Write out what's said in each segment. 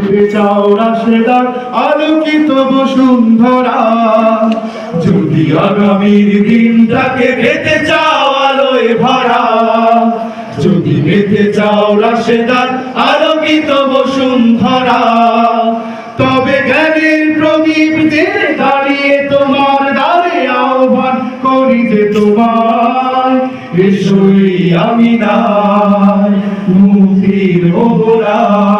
পেতে চাও রাশেদার, আলোকিত বসুন্ধরা। যদি আগামীর দিনটাকে পেতে চাও আলোয় ভরা, যদি পেতে চাও রাশেদার, আলোকিত বসুন্ধরা, তবে জ্ঞানের প্রদীপ জেলে দাঁড়িয়ে তোমার দ্বারে আহ্বান করি যে তোমার এসোই আমি নাই মুক্তির মোহরায়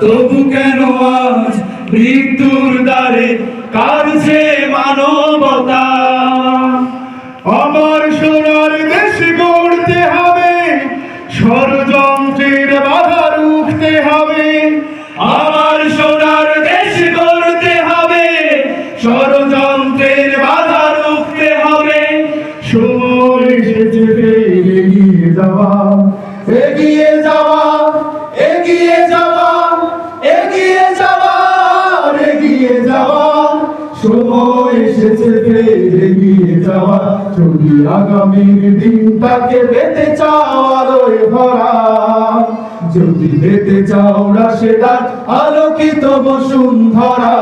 তবু কেন আজ মৃত্যুর দ্বারে কাঁদছে মানবতা? আমার সোনার দেশ গড়তে হবে, ষড়যন্ত্রের বাধা রুখতে হবে। আমার সোনার দেশ গড়তে হবে, ষড়যন্ত্রের বাধা রুখতে হবে। সময় এসেছে যাওয়া। এসেছে ফের যাওয়া যদি আগামীর দিনটাকে পেতে চাও আলোয় ভরা। যদি পেতে চাও রাশেদার আলোকিত বসুন্ধরা।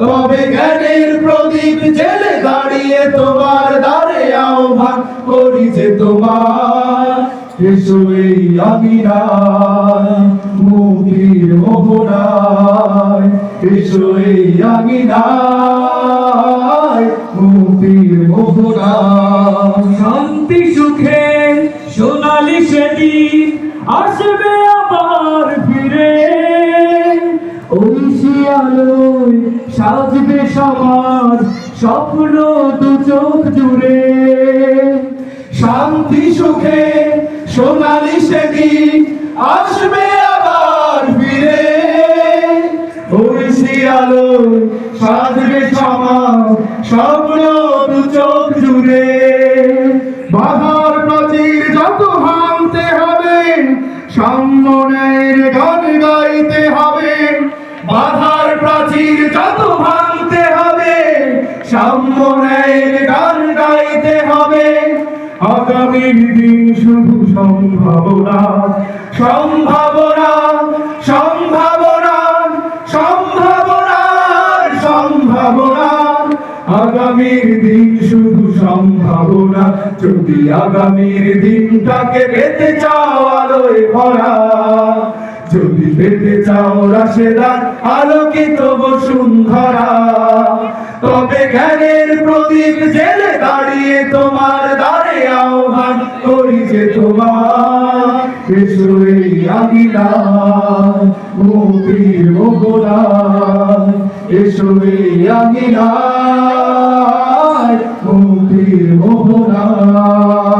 তবে জ্ঞানের প্রদীপ জেলে দাঁড়িয়ে তোমার দ্বারে আহ্বান করি যে তোমার এসো এই আমিনায় মুক্তির মোহনায়। এসো এই আমিনায় মুক্তির মোহনায়। শান্তি সুখে সোনালি সেদিন আসবে আবার ফিরে। ঐশী আলোয় সাজবে সমাজ স্বপ্ন দু চোখ জুড়ে। শান্তি সুখে সোনালি সেদিন আসবে আবার ফিরে। ওই আলো সাজবে সমাজ স্বপ্ন চোখ জুড়ে। বাধার প্রাচীর যত ভাঙতে হবে সম্মনের গান গাইতে হবে। বাধার প্রাচীর যত ভাঙতে হবে সম্মনের গান গাইতে হবে। আগামীর দিন শুধু সম্ভাবনা সম্ভাবনা সম্ভাবনা সম্ভাবনা আগামীর দিন শুধু সম্ভাবনা, যদি আগামীর দিনটাকে পেতে চাও আলোয় ভরা, যদি পেতে চাও রাশেদার আলোকিত বসুন্ধরা, তবে জ্ঞানের প্রদীপ জেলে দাঁড়িয়ে তোমার তোমার এসো এই আমিনায় মুক্তির মোহনায় এসো এই আমিনায় মুক্তির মোহনায়